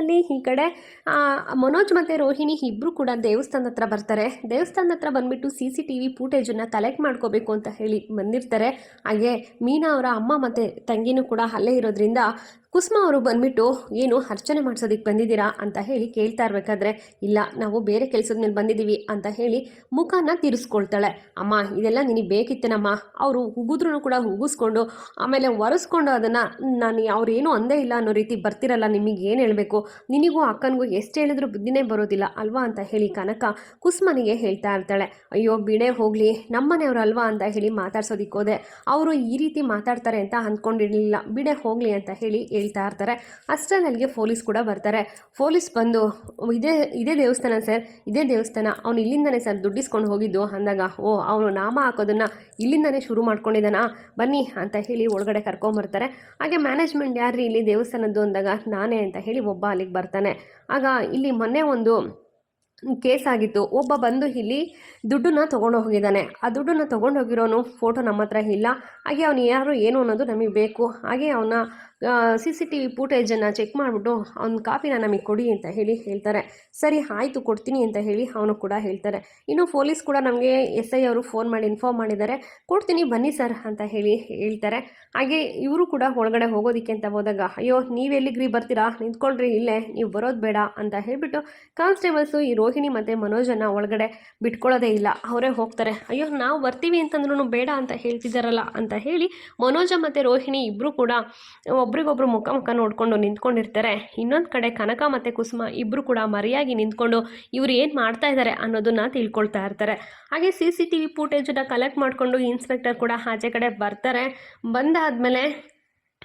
ಅಲ್ಲಿ ಈ ಕಡೆ ಮನೋಜ್ ಮತ್ತು ರೋಹಿಣಿ ಇಬ್ಬರು ಕೂಡ ದೇವಸ್ಥಾನದ ಹತ್ರ ಬರ್ತಾರೆ. ದೇವಸ್ಥಾನದ ಹತ್ರ ಬಂದ್ಬಿಟ್ಟು ಸಿ ಸಿ ಟಿ ವಿ ಫೂಟೇಜನ್ನು ಕಲೆಕ್ಟ್ ಮಾಡ್ಕೋಬೇಕು ಅಂತ ಹೇಳಿ ಬಂದಿರ್ತಾರೆ. ಹಾಗೆ ಮೀನಾ ಅವರ ಅಮ್ಮ ಮತ್ತು ತಂಗಿನೂ ಕೂಡ ಅಲ್ಲೇ ಇರೋದ್ರಿಂದ ಕುಸುಮ ಅವರು ಬಂದ್ಬಿಟ್ಟು, ಏನು ಅರ್ಚನೆ ಮಾಡಿಸೋದಕ್ಕೆ ಬಂದಿದ್ದೀರಾ? ಅಂತ ಹೇಳಿ ಕೇಳ್ತಾ ಇರ್ಬೇಕಾದ್ರೆ, ಇಲ್ಲ, ನಾವು ಬೇರೆ ಕೆಲಸದ ಮೇಲೆ ಬಂದಿದ್ದೀವಿ, ಅಂತ ಹೇಳಿ ಮುಖನ ತಿರ್ಸ್ಕೊಳ್ತಾಳೆ. ಅಮ್ಮ, ಇದೆಲ್ಲ ನಿನಗೆ ಬೇಕಿತ್ತೇನಮ್ಮ? ಅವರು ಉಗಿದ್ರೂ ಕೂಡ ಉಗಿಸ್ಕೊಂಡು, ಆಮೇಲೆ ಒರೆಸ್ಕೊಂಡು ಅದನ್ನು, ನಾನು ಅವ್ರೇನು ಅಂದೇ ಇಲ್ಲ ಅನ್ನೋ ರೀತಿ ಬರ್ತಿರಲ್ಲ, ನಿಮಗೆ ಏನು ಹೇಳಬೇಕು? ನಿನಗೂ ಅಕ್ಕನಿಗೂ ಎಷ್ಟು ಹೇಳಿದ್ರು ಬುದ್ಧಿನೇ ಬರೋದಿಲ್ಲ, ಅಲ್ವಾ? ಅಂತ ಹೇಳಿ ಕನಕ ಕುಸುಮನಿಗೆ ಹೇಳ್ತಾ ಇರ್ತಾಳೆ. ಅಯ್ಯೋ, ಬಿಡೆ ಹೋಗಲಿ ನಮ್ಮನೆಯವರು ಅಲ್ವಾ? ಅಂತ ಹೇಳಿ ಮಾತಾಡ್ಸೋದಿಕ್ಕೋದೆ ಅವರು ಈ ರೀತಿ ಮಾತಾಡ್ತಾರೆ ಅಂತ ಅಂದ್ಕೊಂಡಿರಲಿಲ್ಲ ಬಿಡೆ ಹೋಗಲಿ, ಅಂತ ಹೇಳಿ ಹೇಳ್ತಾ ಇರ್ತಾರೆ. ಅಷ್ಟರಲ್ಲಿ ನನಗೆ ಪೊಲೀಸ್ ಕೂಡ ಬರ್ತಾರೆ. ಪೊಲೀಸ್ ಬಂದು, ಇದೇ ಇದೇ ದೇವಸ್ಥಾನ ಸರ್, ಇದೇ ದೇವಸ್ಥಾನ. ಅವ್ನು ಇಲ್ಲಿಂದನೇ ಸರ್ ದುಡ್ಡಿಸ್ಕೊಂಡು ಹೋಗಿದ್ದು. ಅಂದಾಗ, ಓ, ಅವನು ನಾಮ ಹಾಕೋದನ್ನು ಇಲ್ಲಿಂದನೇ ಶುರು ಮಾಡ್ಕೊಂಡಿದ್ದಾನಾ? ಬನ್ನಿ, ಅಂತ ಹೇಳಿ ಒಳಗಡೆ ಕರ್ಕೊಂಬರ್ತಾರೆ. ಹಾಗೆ ಮ್ಯಾನೇಜ್ಮೆಂಟ್ ಯಾರ್ರಿ ಇಲ್ಲಿ ದೇವಸ್ಥಾನದ್ದು ಅಂದಾಗ, ನಾನೇ ಅಂತ ಹೇಳಿ ಒಬ್ಬ ಅಲ್ಲಿಗೆ ಬರ್ತಾನೆ. ಆಗ ಇಲ್ಲಿ ಮೊನ್ನೆ ಒಂದು ಕೇಸ್ ಆಗಿತ್ತು. ಒಬ್ಬ ಬಂದು ಇಲ್ಲಿ ದುಡ್ಡನ್ನ ತೊಗೊಂಡು ಹೋಗಿದ್ದಾನೆ. ಆ ದುಡ್ಡನ್ನ ತೊಗೊಂಡು ಹೋಗಿರೋನು ಫೋಟೋ ನಮ್ಮ ಹತ್ರ ಇಲ್ಲ. ಹಾಗೆ ಅವನು ಯಾರು ಏನು ಅನ್ನೋದು ನಮಗೆ ಬೇಕು. ಹಾಗೆ ಅವನ ಸಿ ಸಿ ಟಿ ವಿ ಫೂಟೇಜನ್ನು ಚೆಕ್ ಮಾಡಿಬಿಟ್ಟು ಅವ್ನ ಕಾಪಿನ ನಮಗೆ ಕೊಡಿ ಅಂತ ಹೇಳಿ ಹೇಳ್ತಾರೆ. ಸರಿ, ಆಯಿತು, ಕೊಡ್ತೀನಿ ಅಂತ ಹೇಳಿ ಅವನು ಕೂಡ ಹೇಳ್ತಾರೆ. ಇನ್ನು ಪೊಲೀಸ್ ಕೂಡ ನಮಗೆ ಎಸ್ ಐ ಅವರು ಫೋನ್ ಮಾಡಿ ಇನ್ಫಾರ್ಮ್ ಮಾಡಿದ್ದಾರೆ. ಕೊಡ್ತೀನಿ, ಬನ್ನಿ ಸರ್ ಅಂತ ಹೇಳಿ ಹೇಳ್ತಾರೆ. ಹಾಗೆ ಇವರು ಕೂಡ ಒಳಗಡೆ ಹೋಗೋದಕ್ಕೆ ಅಂತ ಹೋದಾಗ, ಅಯ್ಯೋ ನೀವೆಲ್ಲಿಗ್ರಿ ಬರ್ತೀರಾ? ನಿಂತ್ಕೊಳ್ರಿ, ಇಲ್ಲೇ, ನೀವು ಬರೋದು ಬೇಡ ಅಂತ ಹೇಳಿಬಿಟ್ಟು ಕಾನ್ಸ್ಟೇಬಲ್ಸು, ಈ ರೋಹಿಣಿ ಮತ್ತು ಮನೋಜನ್ನು ಒಳಗಡೆ ಬಿಟ್ಕೊಳ್ಳೋದೇ ಇಲ್ಲ. ಅವರೇ ಹೋಗ್ತಾರೆ. ಅಯ್ಯೋ, ನಾವು ಬರ್ತೀವಿ ಅಂತಂದ್ರೂ ಬೇಡ ಅಂತ ಹೇಳ್ತಿದ್ದಾರಲ್ಲ ಅಂತ ಹೇಳಿ ಮನೋಜ ಮತ್ತು ರೋಹಿಣಿ ಇಬ್ಬರು ಕೂಡ ಒಬ್ರಿಗೊಬ್ರು ಮುಖ ಮುಖ ನೋಡ್ಕೊಂಡು ನಿಂತ್ಕೊಂಡಿರ್ತಾರೆ. ಇನ್ನೊಂದು ಕಡೆ ಕನಕ ಮತ್ತು ಕುಸುಮ ಇಬ್ಬರು ಕೂಡ ಮರೆಯಾಗಿ ನಿಂತ್ಕೊಂಡು ಇವ್ರು ಏನು ಮಾಡ್ತಾ ಇದ್ದಾರೆ ಅನ್ನೋದನ್ನ ತಿಳ್ಕೊಳ್ತಾ ಇರ್ತಾರೆ. ಹಾಗೆ ಸಿ ಸಿ ಟಿ ವಿ ಫೂಟೇಜನ್ನು ಕಲೆಕ್ಟ್ ಮಾಡಿಕೊಂಡು ಇನ್ಸ್ಪೆಕ್ಟರ್ ಕೂಡ ಆಚೆ ಕಡೆ ಬರ್ತಾರೆ. ಬಂದಾದಮೇಲೆ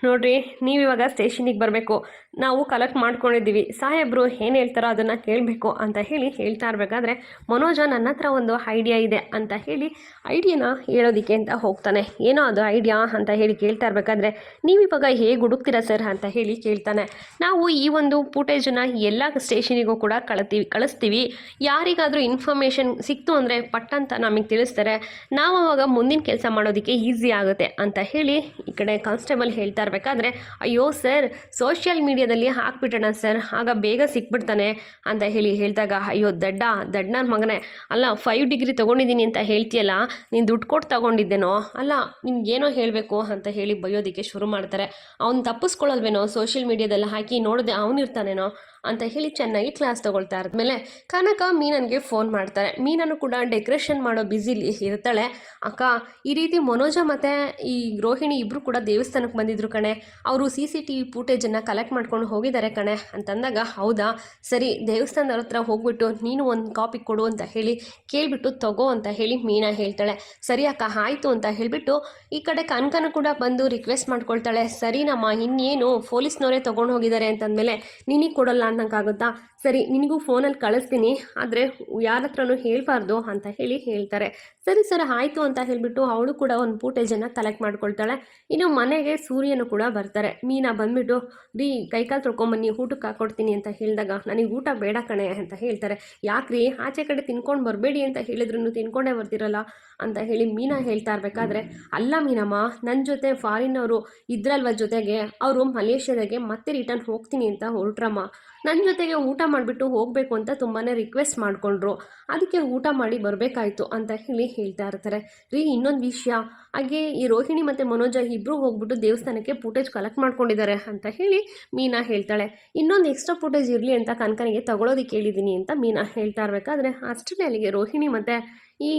ನೋಡ್ರಿ ನೀವು ಇವಾಗ ಸ್ಟೇಷನಿಗೆ ಬರಬೇಕು. ನಾವು ಕಲೆಕ್ಟ್ ಮಾಡ್ಕೊಂಡಿದ್ದೀವಿ. ಸಾಹೇಬರು ಏನು ಹೇಳ್ತಾರೋ ಅದನ್ನು ಕೇಳಬೇಕು ಅಂತ ಹೇಳಿ ಹೇಳ್ತಾ ಇರಬೇಕಾದ್ರೆ, ಮನೋಜ ನನ್ನ ಹತ್ರ ಒಂದು ಐಡಿಯಾ ಇದೆ ಅಂತ ಹೇಳಿ ಐಡಿಯಾನ ಹೇಳೋದಕ್ಕೆ ಅಂತ ಹೋಗ್ತಾನೆ. ಏನೋ ಅದು ಐಡಿಯಾ ಅಂತ ಹೇಳಿ ಕೇಳ್ತಾ ಇರಬೇಕಾದ್ರೆ ನೀವು ಇವಾಗ ಹೇಗೆ ಹುಡುಕ್ತೀರಾ ಸರ್ ಅಂತ ಹೇಳಿ ಕೇಳ್ತಾನೆ. ನಾವು ಈ ಒಂದು ಫೂಟೇಜನ್ನು ಎಲ್ಲ ಸ್ಟೇಷನಿಗೂ ಕೂಡ ಕಳತೀವಿ ಕಳಿಸ್ತೀವಿ. ಯಾರಿಗಾದರೂ ಇನ್ಫಾರ್ಮೇಷನ್ ಸಿಕ್ತು ಅಂದರೆ ಪಟ್ಟಂತ ನಮಗೆ ತಿಳಿಸ್ತಾರೆ. ನಾವು ಅವಾಗ ಮುಂದಿನ ಕೆಲಸ ಮಾಡೋದಕ್ಕೆ ಈಸಿ ಆಗುತ್ತೆ ಅಂತ ಹೇಳಿ ಈ ಕಡೆ ಕಾನ್ಸ್ಟೇಬಲ್ ಹೇಳ್ತಾ ಇರಬೇಕಾದ್ರೆ ಅಯ್ಯೋ ಸರ್, ಸೋಷಿಯಲ್ ಮೀಡಿಯಾದಲ್ಲಿ ಹಾಕ್ಬಿಟ್ಟಣ ಸರ್, ಆಗ ಬೇಗ ಸಿಕ್ಬಿಡ್ತಾನೆ ಅಂತ ಹೇಳಿ ಹೇಳಿದಾಗ, ಅಯ್ಯೋ ದಡ್ಡ ದಡ್ಡ ಮಗನೇ, ಅಲ್ಲ ಫೈವ್ ಡಿಗ್ರಿ ತೊಗೊಂಡಿದ್ದೀನಿ ಅಂತ ಹೇಳ್ತೀಯಲ್ಲ, ನೀನು ದುಡ್ಡು ಕೊಟ್ಟು ತೊಗೊಂಡಿದ್ದೇನೋ, ಅಲ್ಲ ನಿಮ್ಗೇನೋ ಹೇಳಬೇಕು ಅಂತ ಹೇಳಿ ಬೈಯೋದಕ್ಕೆ ಶುರು ಮಾಡ್ತಾರೆ. ಅವ್ನು ತಪ್ಪಿಸ್ಕೊಳ್ಳಲ್ವೇನೋ ಸೋಷಿಯಲ್ ಮೀಡಿಯಾದಲ್ಲಿ ಹಾಕಿ ನೋಡಿದೆ ಅವನಿರ್ತಾನೇನೋ ಅಂತ ಹೇಳಿ ಚೆನ್ನಾಗಿ ಕ್ಲಾಸ್ ತಗೊಳ್ತಾ ಇದ್ಮೇಲೆ ಕನಕ ಮೀನನ್ಗೆ ಫೋನ್ ಮಾಡ್ತಾರೆ ಮೀನನ್ನು ಕೂಡ ಡೆಕೋರೇಷನ್ ಮಾಡೋ ಬ್ಯುಸಿಲಿ ಇರ್ತಾಳೆ. ಅಕ್ಕ, ಈ ರೀತಿ ಮನೋಜ ಮತ್ತೆ ಈ ರೋಹಿಣಿ ಇಬ್ಬರು ಕೂಡ ದೇವಸ್ಥಾನಕ್ಕೆ ಬಂದಿದ್ರು ಕಣೆ. ಅವರು ಸಿ ಸಿ ಟಿ ವಿ ಫೂಟೇಜನ್ನು ಕಲೆಕ್ಟ್ ಮಾಡ್ಕೊಂಡು ಹೋಗಿದ್ದಾರೆ ಕಣೆ ಅಂತಂದಾಗ, ಹೌದಾ? ಸರಿ ದೇವಸ್ಥಾನದವ್ರ ಹತ್ರ ಹೋಗ್ಬಿಟ್ಟು ನೀನು ಒಂದು ಕಾಪಿ ಕೊಡು ಅಂತ ಹೇಳಿ ಕೇಳಿಬಿಟ್ಟು ತಗೋ ಅಂತ ಹೇಳಿ ಮೀನಾ ಹೇಳ್ತಾಳೆ. ಸರಿ ಅಕ್ಕ, ಆಯಿತು ಅಂತ ಹೇಳಿಬಿಟ್ಟು ಈ ಕಡೆ ಕನಕನ ಕೂಡ ಬಂದು ರಿಕ್ವೆಸ್ಟ್ ಮಾಡ್ಕೊಳ್ತಾಳೆ. ಸರಿನಮ್ಮ ಇನ್ನೇನು? ಪೊಲೀಸ್ನವರೇ ತೊಗೊಂಡು ಹೋಗಿದ್ದಾರೆ ಅಂತಂದಮೇಲೆ ನಿನಗೆ ಕೊಡಲ್ಲ ಅನ್ನೋಕ್ಕಾಗುತ್ತಾ ಸರಿ, ನಿನಗೂ ಫೋನಲ್ಲಿ ಕಳಿಸ್ತೀನಿ, ಆದರೆ ಯಾರ ಹತ್ರನೂ ಹೇಳ್ಬಾರ್ದು ಅಂತ ಹೇಳಿ ಹೇಳ್ತಾರೆ. ಸರಿ ಸರ್, ಆಯಿತು ಅಂತ ಹೇಳಿಬಿಟ್ಟು ಅವಳು ಕೂಡ ಒಂದು ಪೂಟೇಜನ್ನು ಕಲೆಕ್ಟ್ ಮಾಡ್ಕೊಳ್ತಾಳೆ. ಇನ್ನು ಮನೆಗೆ ಸೂರ್ಯನು ಕೂಡ ಬರ್ತಾರೆ. ಮೀನಾ ಬಂದ್ಬಿಟ್ಟು, ರೀ, ಕೈಕಾಲು ತೊಳ್ಕೊಂಬನ್ನಿ ಊಟಕ್ಕೆ ಹಾಕೊಡ್ತೀನಿ ಅಂತ ಹೇಳಿದಾಗ, ನನಗೆ ಊಟ ಬೇಡ ಕಣೆ ಅಂತ ಹೇಳ್ತಾರೆ. ಯಾಕ್ರಿ? ಆಚೆ ಕಡೆ ತಿನ್ಕೊಂಡು ಬರಬೇಡಿ ಅಂತ ಹೇಳಿದ್ರು ತಿನ್ಕೊಂಡೇ ಬರ್ತಿರಲ್ಲ ಅಂತ ಹೇಳಿ ಮೀನಾ ಹೇಳ್ತಾ ಇರಬೇಕಾದ್ರೆ, ಅಲ್ಲ ಮೀನಮ್ಮ ನನ್ನ ಜೊತೆ ಫಾರಿನವರು ಇದ್ರಲ್ವ ಜೊತೆಗೆ, ಅವರು ಮಲೇಷ್ಯಾದಾಗೆ ಮತ್ತೆ ರಿಟರ್ನ್ ಹೋಗ್ತೀನಿ ಅಂತ ಹೊರಟ್ರಮ್ಮ. ನನ್ನ ಜೊತೆಗೆ ಊಟ ಮಾಡಿಬಿಟ್ಟು ಹೋಗಬೇಕು ಅಂತ ತುಂಬಾ ರಿಕ್ವೆಸ್ಟ್ ಮಾಡಿಕೊಂಡ್ರು. ಅದಕ್ಕೆ ಊಟ ಮಾಡಿ ಬರಬೇಕಾಯ್ತು ಅಂತ ಹೇಳಿ ಹೇಳ್ತಾ ಇರ್ತಾರೆ. ರೀ, ಇನ್ನೊಂದು ವಿಷಯ. ಹಾಗೆ ಈ ರೋಹಿಣಿ ಮತ್ತು ಮನೋಜ ಇಬ್ಬರು ಹೋಗ್ಬಿಟ್ಟು ದೇವಸ್ಥಾನಕ್ಕೆ ಫುಟೇಜ್ ಕಲೆಕ್ಟ್ ಮಾಡ್ಕೊಂಡಿದ್ದಾರೆ ಅಂತ ಹೇಳಿ ಮೀನಾ ಹೇಳ್ತಾಳೆ. ಇನ್ನೊಂದು ಎಕ್ಸ್ಟ್ರಾ ಫುಟೇಜ್ ಇರಲಿ ಅಂತ ಕನಕನಿಗೆ ತಗೊಳೋದಿಕ್ಕೆ ಹೇಳಿದೀನಿ ಅಂತ ಮೀನಾ ಹೇಳ್ತಾ ಇರಬೇಕಾದ್ರೆ ಅಷ್ಟೇ ಅಲ್ಲಿಗೆ ರೋಹಿಣಿ ಮತ್ತು ಈ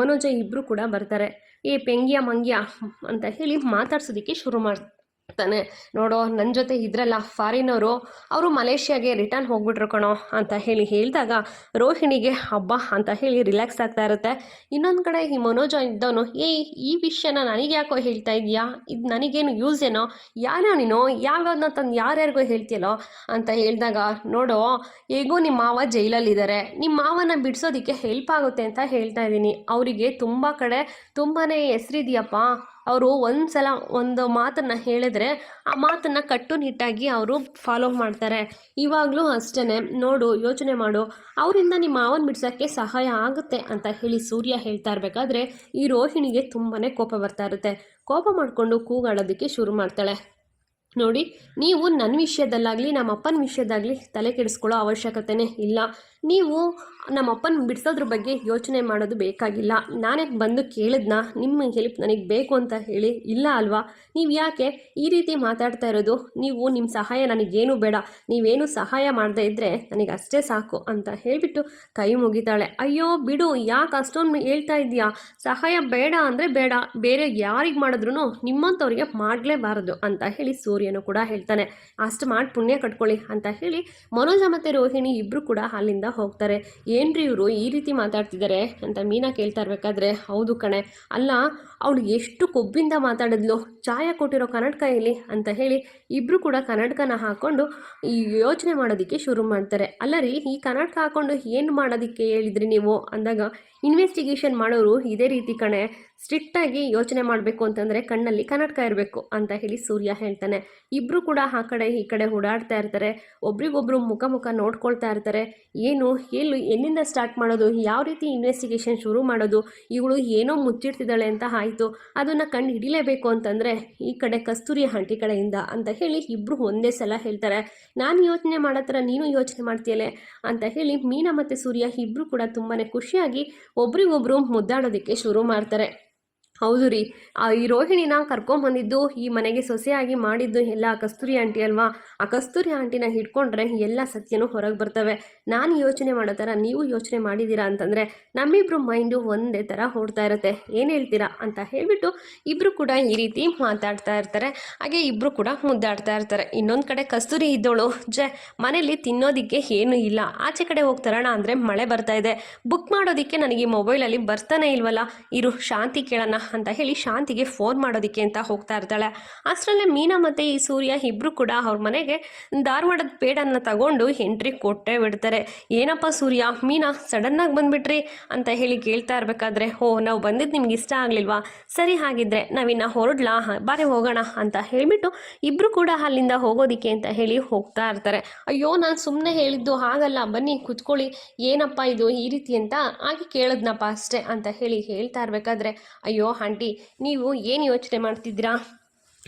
ಮನೋಜ ಇಬ್ಬರು ಕೂಡ ಬರ್ತಾರೆ. ಏ, ಪೆಂಗ್ಯ, ಮಂಗ್ಯ ಅಂತ ಹೇಳಿ ಮಾತಾಡ್ಸೋದಕ್ಕೆ ಶುರು ಮಾಡ್ತಾನೆ ನೋಡೋ ನನ್ನ ಜೊತೆ ಇದ್ರಲ್ಲ, ಫಾರಿನವರು, ಅವರು ಮಲೇಷ್ಯಾಗೆ ರಿಟರ್ನ್ ಹೋಗ್ಬಿಟ್ರು ಕಣೋ, ಅಂತ ಹೇಳಿ ಹೇಳಿದಾಗ ರೋಹಿಣಿಗೆ ಹಬ್ಬ ಅಂತ ಹೇಳಿ ರಿಲ್ಯಾಕ್ಸ್ ಆಗ್ತಾ ಇರುತ್ತೆ. ಇನ್ನೊಂದು ಕಡೆ ಈ ಮನೋಜ ಇದ್ದವನು, ಏಯ್, ಈ ವಿಷಯನ ನನಗೆ ಯಾಕೋ ಹೇಳ್ತಾ ಇದೆಯಾ? ಇದು ನನಗೇನು ಯೂಸ್ ಏನೋ? ಯಾರೋ ನೀನು? ಯಾವ್ಯಾವ್ದನ್ನ ತಂದು ಯಾರ್ಯಾರಿಗೋ ಹೇಳ್ತೀಯಲ್ಲೋ? ಅಂತ ಹೇಳಿದಾಗ, ನೋಡೋ, ಹೇಗೋ ನಿಮ್ಮ ಮಾವ ಜೈಲಲ್ಲಿದ್ದಾರೆ ನಿಮ್ಮ ಮಾವನ ಬಿಡಿಸೋದಕ್ಕೆ ಹೆಲ್ಪ್ ಆಗುತ್ತೆ ಅಂತ ಹೇಳ್ತಾ ಇದ್ದೀನಿ. ಅವರಿಗೆ ತುಂಬ ಕಡೆ ತುಂಬಾ ಹೆಸರಿದೆಯಪ್ಪ. ಅವರು ಒಂದು ಸಲ ಒಂದು ಮಾತನ್ನು ಹೇಳಿದ್ರೆ ಆ ಮಾತನ್ನು ಕಟ್ಟುನಿಟ್ಟಾಗಿ ಅವರು ಫಾಲೋ ಮಾಡ್ತಾರೆ. ಇವಾಗಲೂ ಅಷ್ಟೇ ನೋಡು, ಯೋಚನೆ ಮಾಡು. ಅವರಿಂದ ನಿಮ್ಮ ಮಾವನ ಬಿಡ್ಸೋಕ್ಕೆ ಸಹಾಯ ಆಗುತ್ತೆ ಅಂತ ಹೇಳಿ ಸೂರ್ಯ ಹೇಳ್ತಾ ಇರಬೇಕಾದ್ರೆ ಈ ರೋಹಿಣಿಗೆ ತುಂಬಾ ಕೋಪ ಬರ್ತಾ ಇರುತ್ತೆ. ಕೋಪ ಮಾಡಿಕೊಂಡು ಕೂಗಾಡೋದಕ್ಕೆ ಶುರು ಮಾಡ್ತಾಳೆ. ನೋಡಿ, ನೀವು ನನ್ನ ವಿಷಯದಲ್ಲಾಗಲಿ ನಮ್ಮ ಅಪ್ಪನ ವಿಷಯದಾಗಲಿ ತಲೆ ಕೆಡಿಸ್ಕೊಳ್ಳೋ ಅವಶ್ಯಕತೆನೇ ಇಲ್ಲ. ನೀವು ನಮ್ಮಪ್ಪನ ಬಿಡಿಸೋದ್ರ ಬಗ್ಗೆ ಯೋಚನೆ ಮಾಡೋದು ಬೇಕಾಗಿಲ್ಲ. ನಾನೇ ಬಂದು ಕೇಳಿದ್ನ? ನಿಮ್ಮ ಹೆಲ್ಪ್ ನನಗೆ ಬೇಕು ಅಂತ ಹೇಳಿ. ಇಲ್ಲ ಅಲ್ವಾ? ನೀವು ಯಾಕೆ ಈ ರೀತಿ ಮಾತಾಡ್ತಾ ಇರೋದು? ನೀವು ನಿಮ್ಮ ಸಹಾಯ ನನಗೇನು ಬೇಡ. ನೀವೇನು ಸಹಾಯ ಮಾಡದೇ ಇದ್ದರೆ ನನಗೆ ಅಷ್ಟೇ ಸಾಕು ಅಂತ ಹೇಳಿಬಿಟ್ಟು ಕೈ ಮುಗಿತಾಳೆ. ಅಯ್ಯೋ ಬಿಡು, ಯಾಕೆ ಅಷ್ಟೊಂದು ಹೇಳ್ತಾ ಇದೀಯಾ ಸಹಾಯ ಬೇಡ ಅಂದರೆ ಬೇಡ. ಬೇರೆ ಯಾರಿಗೆ ಮಾಡಿದ್ರು ನಿಮ್ಮಂಥವ್ರಿಗೆ ಮಾಡಲೇಬಾರದು ಅಂತ ಹೇಳಿ ಸೂರ್ಯನು ಕೂಡ ಹೇಳ್ತಾನೆ. ಅಷ್ಟು ಮಾಡಿ ಪುಣ್ಯ ಕಟ್ಕೊಳ್ಳಿ ಅಂತ ಹೇಳಿ ಮನೋಜ ಮತ್ತು ರೋಹಿಣಿ ಇಬ್ಬರು ಕೂಡ ಅಲ್ಲಿಂದ ಹೋಗ್ತಾರೆ. ಏನ್ರಿ ಇವರು ಈ ರೀತಿ ಮಾತಾಡ್ತಿದ್ದಾರೆ ಅಂತ ಮೀನಾ ಕೇಳ್ತಾ ಇರ್ಬೇಕಾದ್ರೆ, ಹೌದು ಕಣೆ. ಅಲ್ಲ, ಅವಳು ಎಷ್ಟು ಕೊಬ್ಬಿಂದ ಮಾತಾಡಿದ್ಲು? ಚಾಯ ಕೊಟ್ಟಿರೋ ಕನ್ನಡಕ ಎಲ್ಲಿ ಅಂತ ಹೇಳಿ ಇಬ್ಬರು ಕೂಡ ಕನ್ನಡಕನ ಹಾಕ್ಕೊಂಡು ಈ ಯೋಚನೆ ಮಾಡೋದಕ್ಕೆ ಶುರು ಮಾಡ್ತಾರೆ. ಅಲ್ಲ ರೀ, ಈ ಕನ್ನಡಕ ಹಾಕ್ಕೊಂಡು ಏನು ಮಾಡೋದಕ್ಕೆ ಹೇಳಿದ್ರಿ ನೀವು? ಅಂದಾಗ ಇನ್ವೆಸ್ಟಿಗೇಷನ್ ಮಾಡೋರು ಇದೇ ರೀತಿ ಕಣೆ ಸ್ಟ್ರಿಕ್ಟಾಗಿ ಯೋಚನೆ ಮಾಡಬೇಕು ಅಂತಂದರೆ ಕಣ್ಣಲ್ಲಿ ಕನ್ನಡಕ ಇರಬೇಕು ಅಂತ ಹೇಳಿ ಸೂರ್ಯ ಹೇಳ್ತಾನೆ. ಇಬ್ಬರು ಕೂಡ ಆ ಕಡೆ ಈ ಕಡೆ ಓಡಾಡ್ತಾ ಇರ್ತಾರೆ, ಒಬ್ರಿಗೊಬ್ರು ಮುಖ ಮುಖ ನೋಡ್ಕೊಳ್ತಾ ಇರ್ತಾರೆ. ಏನು, ಎಲ್ಲಿ, ಎಲ್ಲಿಂದ ಸ್ಟಾರ್ಟ್ ಮಾಡೋದು, ಯಾವ ರೀತಿ ಇನ್ವೆಸ್ಟಿಗೇಷನ್ ಶುರು ಮಾಡೋದು, ಇವಳು ಏನೋ ಮುಚ್ಚಿಡ್ತಿದ್ದಾಳೆ ಅಂತ ಆಯಿತು, ಅದನ್ನು ಕಂಡು ಹಿಡಿಲೇಬೇಕು ಅಂತಂದರೆ ಈ ಕಡೆ ಕಸ್ತೂರಿ ಆಂಟಿ ಕಡೆಯಿಂದ ಅಂತ ಹೇಳಿ ಇಬ್ಬರು ಒಂದೇ ಸಲ ಹೇಳ್ತಾರೆ, ನಾನು ಯೋಚನೆ ಮಾಡೋ ನೀನು ಯೋಚನೆ ಮಾಡ್ತೀಯಲೆ ಅಂತ ಹೇಳಿ ಮೀನಾ ಮತ್ತು ಸೂರ್ಯ ಇಬ್ರು ಕೂಡ ತುಂಬಾ ಖುಷಿಯಾಗಿ ಒಬ್ರಿಗೊಬ್ರು ಮುದ್ದಾಡೋದಕ್ಕೆ ಶುರು ಮಾಡ್ತಾರೆ. ಹೌದು ರೀ. ಆ, ಈ ರೋಹಿಣಿನ ಕರ್ಕೊಂಬಂದಿದ್ದು ಈ ಮನೆಗೆ ಸೊಸೆಯಾಗಿ ಮಾಡಿದ್ದು ಎಲ್ಲ ಕಸ್ತೂರಿ ಆಂಟಿ ಅಲ್ವಾ? ಆ ಕಸ್ತೂರಿ ಆಂಟಿನ ಹಿಡ್ಕೊಂಡ್ರೆ ಎಲ್ಲ ಸತ್ಯನೂ ಹೊರಗೆ ಬರ್ತವೆ. ನಾನು ಯೋಚನೆ ಮಾಡೋ ಥರ ನೀವು ಯೋಚನೆ ಮಾಡಿದ್ದೀರಾ ಅಂತಂದರೆ, ನಮ್ಮಿಬ್ರು ಮೈಂಡು ಒಂದೇ ಥರ ಓಡ್ತಾ ಇರುತ್ತೆ. ಏನು ಹೇಳ್ತೀರಾ ಅಂತ ಹೇಳಿಬಿಟ್ಟು ಇಬ್ಬರು ಕೂಡ ಈ ರೀತಿ ಮಾತಾಡ್ತಾ ಇರ್ತಾರೆ. ಹಾಗೆ ಇಬ್ಬರು ಕೂಡ ಮುದ್ದಾಡ್ತಾ ಇರ್ತಾರೆ. ಇನ್ನೊಂದು ಕಡೆ ಕಸ್ತೂರಿ ಇದ್ದೋಳು ಜೆ ಮನೇಲಿ ತಿನ್ನೋದಕ್ಕೆ ಏನೂ ಇಲ್ಲ. ಆಚೆ ಕಡೆ ಹೋಗ್ತಾರಣ ಅಂದರೆ ಮಳೆ ಬರ್ತಾ ಇದೆ. ಬುಕ್ ಮಾಡೋದಕ್ಕೆ ನನಗೆ ಮೊಬೈಲಲ್ಲಿ ಬರ್ತಾನೆ ಇಲ್ವಲ್ಲ? ಇರು, ಶಾಂತಿ ಕೇಳೋಣ. ಅಂತ ಹೇಳಿ ಶಾಂತಿಗೆ ಫೋನ್ ಮಾಡೋದಕ್ಕೆ ಅಂತ ಹೋಗ್ತಾ ಇರ್ತಾಳೆ. ಅಷ್ಟರಲ್ಲೇ ಮೀನಾ ಮತ್ತು ಈ ಸೂರ್ಯ ಇಬ್ಬರು ಕೂಡ ಅವ್ರ ಮನೆಗೆ ಧಾರವಾಡದ ಪೇಡನ್ನು ತಗೊಂಡು ಎಂಟ್ರಿ ಕೊಟ್ಟೇ ಬಿಡ್ತಾರೆ. ಏನಪ್ಪ ಸೂರ್ಯ, ಮೀನಾ ಸಡನ್ನಾಗಿ ಬಂದ್ಬಿಟ್ರಿ ಅಂತ ಹೇಳಿ ಕೇಳ್ತಾ ಇರಬೇಕಾದ್ರೆ ಓ ನಾವು ಬಂದಿದ್ದು ನಿಮ್ಗೆ ಇಷ್ಟ ಆಗಲಿಲ್ವಾ? ಸರಿ ಹಾಗಿದ್ರೆ ನಾವಿನ್ನ ಹೊರಡ್ಲಾ? ಬಾರಿ ಹೋಗೋಣ ಅಂತ ಹೇಳಿಬಿಟ್ಟು ಇಬ್ಬರು ಕೂಡ ಅಲ್ಲಿಂದ ಹೋಗೋದಿಕ್ಕೆ ಅಂತ ಹೇಳಿ ಹೋಗ್ತಾ ಇರ್ತಾರೆ. ಅಯ್ಯೋ, ನಾನು ಸುಮ್ಮನೆ ಹೇಳಿದ್ದು ಹಾಗಲ್ಲ. ಬನ್ನಿ, ಕುತ್ಕೊಳ್ಳಿ. ಏನಪ್ಪ ಇದು ಈ ರೀತಿ ಅಂತ ಹಾಗೆ ಕೇಳಿದ್ನಪ್ಪ ಅಷ್ಟೇ ಅಂತ ಹೇಳಿ ಹೇಳ್ತಾ ಇರಬೇಕಾದ್ರೆ, ಅಯ್ಯೋ ಆಂಟಿ ನೀವು ಏನು ಯೋಚನೆ ಮಾಡ್ತಿದ್ದೀರಾ?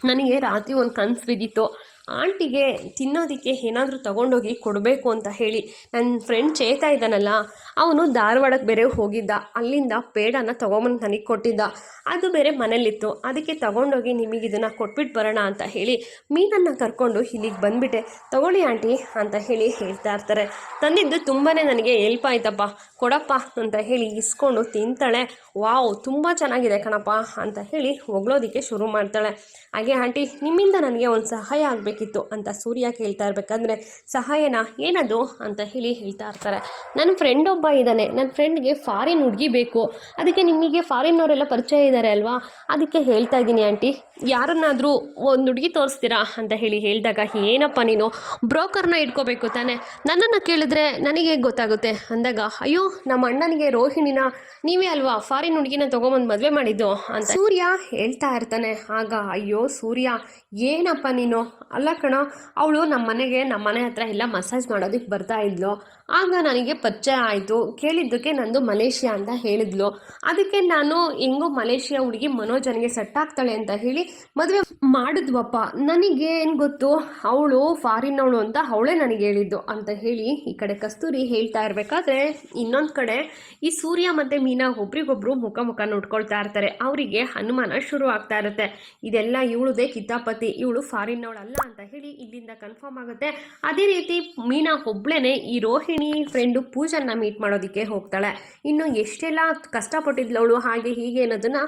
ನನಗೆ ರಾತ್ರಿ ಒಂದು ಕನಸು ಬಿದ್ದಿತ್ತು. ಆಂಟಿಗೆ ತಿನ್ನೋದಕ್ಕೆ ಏನಾದರೂ ತಗೊಂಡೋಗಿ ಕೊಡಬೇಕು ಅಂತ ಹೇಳಿ. ನನ್ನ ಫ್ರೆಂಡ್ ಚೇತಾ ಇದ್ದಾನಲ್ಲ ಅವನು ಧಾರವಾಡಕ್ಕೆ ಬೇರೆ ಹೋಗಿದ್ದ. ಅಲ್ಲಿಂದ ಪೇಡನ ತೊಗೊಂಬಂದು ನನಗೆ ಕೊಟ್ಟಿದ್ದ. ಅದು ಬೇರೆ ಮನೇಲಿತ್ತು ಅದಕ್ಕೆ ತಗೊಂಡೋಗಿ ನಿಮಗೆ ಇದನ್ನು ಕೊಟ್ಬಿಟ್ಟು ಬರೋಣ ಅಂತ ಹೇಳಿ ಮೀನನ್ನು ಕರ್ಕೊಂಡು ಇಲ್ಲಿಗೆ ಬಂದುಬಿಟ್ಟೆ. ತಗೊಳ್ಳಿ ಆಂಟಿ ಅಂತ ಹೇಳಿ ಹೇಳ್ತಾ ಇರ್ತಾರೆ. ತಂದಿದ್ದು ತುಂಬಾ ನನಗೆ ಹೆಲ್ಪ್ ಆಯ್ತಪ್ಪ. ಕೊಡಪ್ಪ ಅಂತ ಹೇಳಿ ಇಸ್ಕೊಂಡು ತಿಂತಾಳೆ. ವಾವ್, ತುಂಬ ಚೆನ್ನಾಗಿದೆ ಕಣಪ್ಪ ಅಂತ ಹೇಳಿ ಹೊಗಳೋದಕ್ಕೆ ಶುರು ಮಾಡ್ತಾಳೆ. ಹಾಗೆ ಆಂಟಿ, ನಿಮ್ಮಿಂದ ನನಗೆ ಒಂದು ಸಹಾಯ ಆಗಬೇಕಿತ್ತು ಅಂತ ಸೂರ್ಯ ಕೇಳ್ತಾ ಇರ್ಬೇಕಂದ್ರೆ ಸಹಾಯನ? ಏನದು? ಅಂತ ಹೇಳಿ ಹೇಳ್ತಾ ಇರ್ತಾರೆ. ನನ್ನ ಫ್ರೆಂಡ್ ಒಬ್ಬ ಇದ್ದಾನೆ. ನನ್ನ ಫ್ರೆಂಡ್ಗೆ ಫಾರಿನ್ ಹುಡುಗಿ ಬೇಕು. ಅದಕ್ಕೆ ನಿಮಗೆ ಫಾರಿನ್ನವರೆಲ್ಲ ಪರಿಚಯ ಇದ್ದಾರೆ ಅಲ್ವಾ? ಅದಕ್ಕೆ ಹೇಳ್ತಾ ಇದ್ದೀನಿ ಆಂಟಿ ಯಾರನ್ನಾದರೂ ಒಂದು ಹುಡುಗಿ ತೋರಿಸ್ತೀರಾ ಅಂತ ಹೇಳಿ ಹೇಳಿದಾಗ, ಏನಪ್ಪ ನೀನು? ಬ್ರೋಕರ್ನ ಇಟ್ಕೋಬೇಕು ತಾನೆ. ನನ್ನನ್ನು ಕೇಳಿದ್ರೆ ನನಗೆ ಗೊತ್ತಾಗುತ್ತೆ? ಅಂದಾಗ, ಅಯ್ಯೋ, ನಮ್ಮ ಅಣ್ಣನಿಗೆ ರೋಹಿಣಿನ ನೀವೇ ಅಲ್ವಾ ಫಾರಿನ್ ಹುಡುಗಿನ ತೊಗೊಂಬಂದು ಮದುವೆ ಮಾಡಿದ್ದು? ಅಂತ. ಸೂರ್ಯ ಹೇಳ್ತಾ ಇರ್ತಾನೆ. ಆಗ, ಅಯ್ಯೋ ಸೂರ್ಯ, ಏನಪ್ಪ ನೀನು? ಅಲ್ಲ ಕಣೋ, ಅವಳು ನಮ್ಮ ಮನೆಗೆ ನಮ್ಮ ಮನೆ ಹತ್ರ ಎಲ್ಲ ಮಸಾಜ್ ಮಾಡೋದಕ್ಕೆ ಬರ್ತಾ ಇದ್ಲು. ಆಗ ನನಗೆ ಪರಿಚಯ ಆಯಿತು. ಕೇಳಿದ್ದಕ್ಕೆ ನಂದು ಮಲೇಷಿಯಾ ಅಂತ ಹೇಳಿದ್ಲು. ಅದಕ್ಕೆ ನಾನು ಹೆಂಗೋ ಮಲೇಷಿಯಾ ಹುಡುಗಿ ಮನೋಜನಿಗೆ ಸೆಟ್ ಆಗ್ತಾಳೆ ಅಂತ ಹೇಳಿ ಮದುವೆ ಮಾಡಿದ್ವಪ್ಪ. ನನಗೆ ಏನು ಗೊತ್ತು? ಅವಳು ಫಾರಿನ್ ಅವಳು ಅಂತ ಅವಳೇ ನನಗೆ ಹೇಳಿದ್ದು ಅಂತ ಹೇಳಿ ಈ ಕಡೆ ಕಸ್ತೂರಿ ಹೇಳ್ತಾ ಇರಬೇಕಾದ್ರೆ ಇನ್ನೊಂದು ಕಡೆ ಈ ಸೂರ್ಯ ಮತ್ತು ಮೀನಾ ಒಬ್ರಿಗೊಬ್ರು ಮುಖ ಮುಖ ನೋಡ್ಕೊಳ್ತಾ ಇರ್ತಾರೆ. ಅವರಿಗೆ ಅನುಮಾನ ಶುರು ಆಗ್ತಾ ಇರುತ್ತೆ. ಇದೆಲ್ಲ ಇವಳುದೇ ಕಿತಾಪತಿ. ಇವಳು ಫಾರಿನ್ ಫಾರಿನ್ನವಳಲ್ಲ ಅಂತ ಹೇಳಿ ಇಲ್ಲಿಂದ ಕನ್ಫರ್ಮ್ ಆಗುತ್ತೆ. ಅದೇ ರೀತಿ ಮೀನಾ ಒಬ್ಳೇನೆ ಈ ರೋಹಿಣಿ ಫ್ರೆಂಡು ಪೂಜನ್ನ ಮೀಟ್ ಮಾಡೋದಕ್ಕೆ ಹೋಗ್ತಾಳೆ. ಇನ್ನು ಎಷ್ಟೆಲ್ಲ ಕಷ್ಟಪಟ್ಟಿದ್ಲವಳು ಹಾಗೆ ಹೀಗೆ ಅನ್ನೋದನ್ನ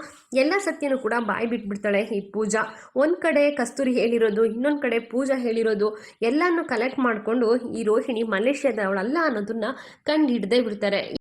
ಎಲ್ಲ ಸತ್ಯನೂ ಕೂಡ ಬಾಯಿ ಬಿಟ್ಬಿಡ್ತಾಳೆ ಈ ಪೂಜಾ. ಒಂದು ಕಡೆ ಕಸ್ತೂರಿ ಹೇಳಿರೋದು, ಇನ್ನೊಂದು ಕಡೆ ಪೂಜಾ ಹೇಳಿರೋದು, ಎಲ್ಲಾನು ಕಲೆಕ್ಟ್ ಮಾಡಿಕೊಂಡು ಈ ರೋಹಿಣಿ ಮಲೇಷ್ಯಾದವಳಲ್ಲ ಅನ್ನೋದನ್ನ ಕಂಡು ಹಿಡ್ದೇ ಬಿಡ್ತಾರೆ.